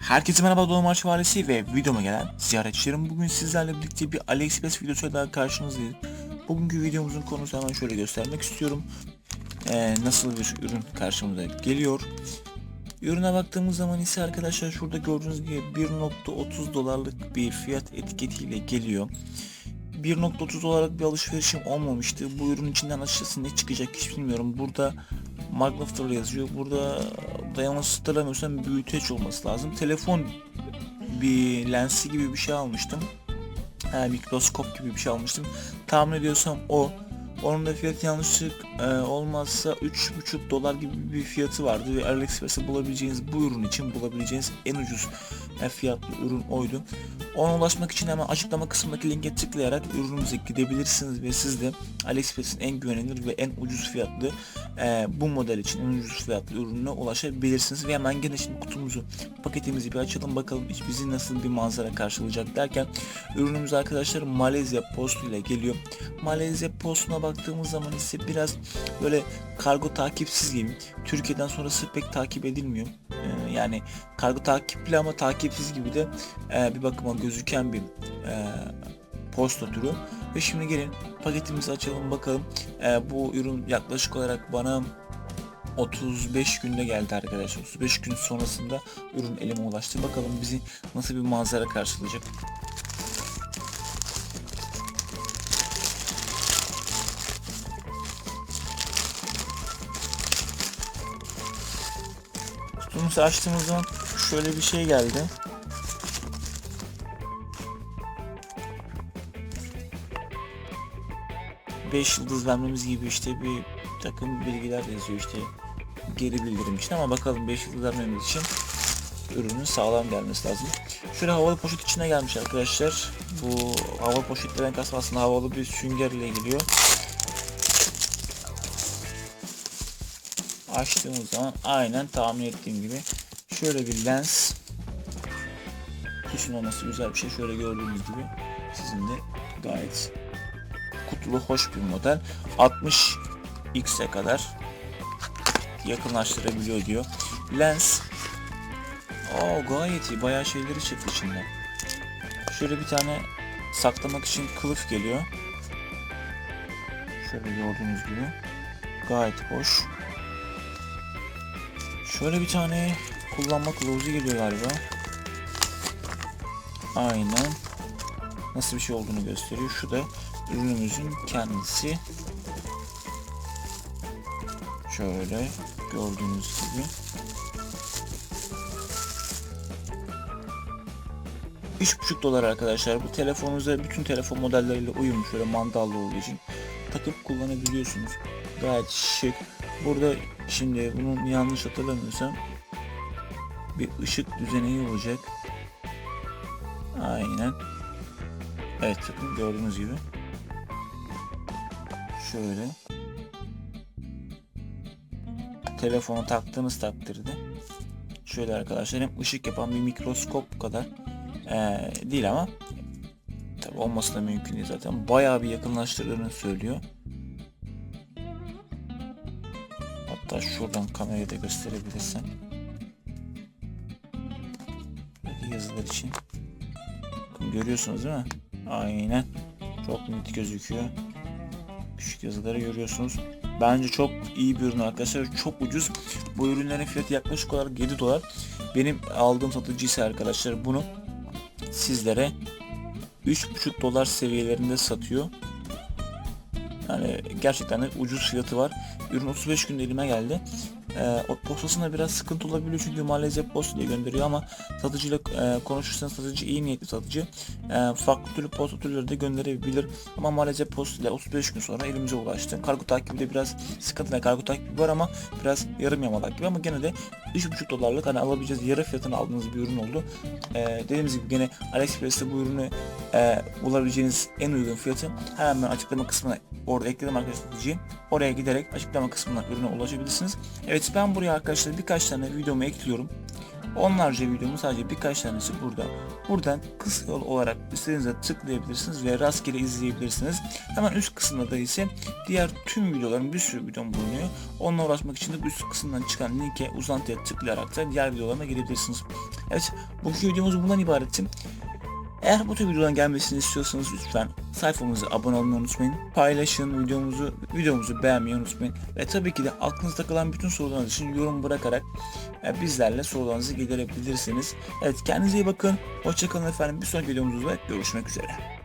Herkese merhaba Doğu Marş Valisi ve videoma gelen ziyaretçilerim. Bugün sizlerle birlikte bir AliExpress videosu daha karşınızdayız. Bugünkü videomuzun konusu hemen şöyle göstermek istiyorum. Ee, nasıl bir ürün karşımıza geliyor. Ürüne baktığımız zaman ise arkadaşlar şurada gördüğünüz gibi 1.30 dolarlık bir fiyat etiketiyle geliyor. 1.30 dolarlık bir alışverişim olmamıştı. Bu ürün içinden açıkçası ne çıkacak hiç bilmiyorum. Burada Magnafter yazıyor. Burada dayanması hatırlamıyorsam büyüteç olması lazım. Telefon bir lensi gibi bir şey almıştım. Ha, mikroskop gibi bir şey almıştım. Tahmin ediyorsam o. Onun da fiyatı yanlışlık e, olmazsa 3,5 dolar gibi bir fiyatı vardı ve AliExpress'e bulabileceğiniz bu ürün için bulabileceğiniz en ucuz fiyatlı ürün oydu. Ona ulaşmak için hemen açıklama kısmındaki linke tıklayarak ürünümüze gidebilirsiniz ve siz de AliExpress'in en güvenilir ve en ucuz fiyatlı e, bu model için en ucuz fiyatlı ürününe ulaşabilirsiniz ve hemen gene şimdi kutumuzu paketimizi bir açalım bakalım iç bizi nasıl bir manzara karşılayacak derken ürünümüz arkadaşlar Malezya postu ile geliyor. Malezya postuna baktığımız zaman ise biraz böyle kargo takipsiz gibi. Türkiye'den sonrası pek takip edilmiyor. Ee, yani kargo takipli ama takipsiz gibi de e, bir bakıma gözüken bir e, posta türü. Ve şimdi gelin paketimizi açalım bakalım. E, bu ürün yaklaşık olarak bana 35 günde geldi arkadaşlar. 35 gün sonrasında ürün elime ulaştı. Bakalım bizi nasıl bir manzara karşılayacak. Kutumuzu açtığımız zaman şöyle bir şey geldi. Beş yıldız vermemiz gibi işte bir takım bilgiler yazıyor işte geri bildirim için ama bakalım 5 yıldız vermemiz için ürünün sağlam gelmesi lazım. Şöyle havalı poşet içine gelmiş arkadaşlar. Bu havalı poşetlerden kastım aslında havalı bir sünger ile geliyor. Açtığımız zaman aynen tahmin ettiğim gibi şöyle bir lens kutusun olması güzel bir şey. Şöyle gördüğünüz gibi sizin de gayet kutulu hoş bir model. 60 x'e kadar yakınlaştırabiliyor diyor. Lens o gayet iyi. Bayağı şeyleri çıktı içinden. Şöyle bir tane saklamak için kılıf geliyor. Şöyle gördüğünüz gibi. Gayet hoş. Şöyle bir tane kullanma kılavuzu geliyor galiba. Aynen. Nasıl bir şey olduğunu gösteriyor. Şu da ürünümüzün kendisi. Şöyle gördüğünüz gibi. Üç buçuk dolar arkadaşlar. Bu telefonunuza bütün telefon modelleriyle uyumlu şöyle mandallı olduğu için takıp kullanabiliyorsunuz. Gayet şık. Burada şimdi bunun yanlış hatırlamıyorsam bir ışık düzeneği olacak. Aynen. Evet gördüğünüz gibi. Şöyle. Telefonu taktığınız takdirde şöyle arkadaşlar hem ışık yapan bir mikroskop kadar ee, değil ama tabi olması da mümkün değil zaten. Bayağı bir yakınlaştırdığını söylüyor. Şuradan kamerayı da gösterebilirsem. Yazılar için. Görüyorsunuz değil mi? Aynen. Çok net gözüküyor. Küçük yazıları görüyorsunuz. Bence çok iyi bir ürün arkadaşlar. Çok ucuz. Bu ürünlerin fiyatı yaklaşık olarak 7 dolar. Benim aldığım satıcı ise arkadaşlar bunu sizlere 3,5 dolar seviyelerinde satıyor. Yani gerçekten de ucuz fiyatı var. Ürün 35 günde elime geldi. Ee, o postasında biraz sıkıntı olabiliyor çünkü Malezya posta diye gönderiyor ama satıcıyla e, konuşursanız satıcı iyi niyetli satıcı. E, farklı türlü posta türleri de gönderebilir ama Malezya posta ile 35 gün sonra elimize ulaştı. Kargo takibi de biraz sıkıntılı. Kargo takibi var ama biraz yarım yamalak gibi ama gene de 3,5 dolarlık hani alabileceğiz yarı fiyatını aldığınız bir ürün oldu. E, dediğimiz gibi gene AliExpress'te bu ürünü e, bulabileceğiniz en uygun fiyatı hemen ben açıklama kısmına orada ekledim arkadaşlar. Oraya giderek açıklama kısmından ürüne ulaşabilirsiniz. Evet ben buraya arkadaşlar birkaç tane videomu ekliyorum. Onlarca videomun sadece birkaç tanesi burada. Buradan kısa yol olarak istediğinizde tıklayabilirsiniz ve rastgele izleyebilirsiniz. Hemen üst kısımda da ise diğer tüm videoların bir sürü videom bulunuyor. Onunla uğraşmak için de üst kısımdan çıkan linke uzantıya tıklayarak da diğer videolarıma girebilirsiniz. Evet bugünkü videomuz bundan ibaretti. Eğer bu tür videoların gelmesini istiyorsanız lütfen sayfamıza abone olmayı unutmayın. Paylaşın videomuzu, videomuzu beğenmeyi unutmayın. Ve tabii ki de aklınızda kalan bütün sorularınız için yorum bırakarak e, bizlerle sorularınızı giderebilirsiniz. Evet kendinize iyi bakın. Hoşçakalın efendim. Bir sonraki videomuzda görüşmek üzere.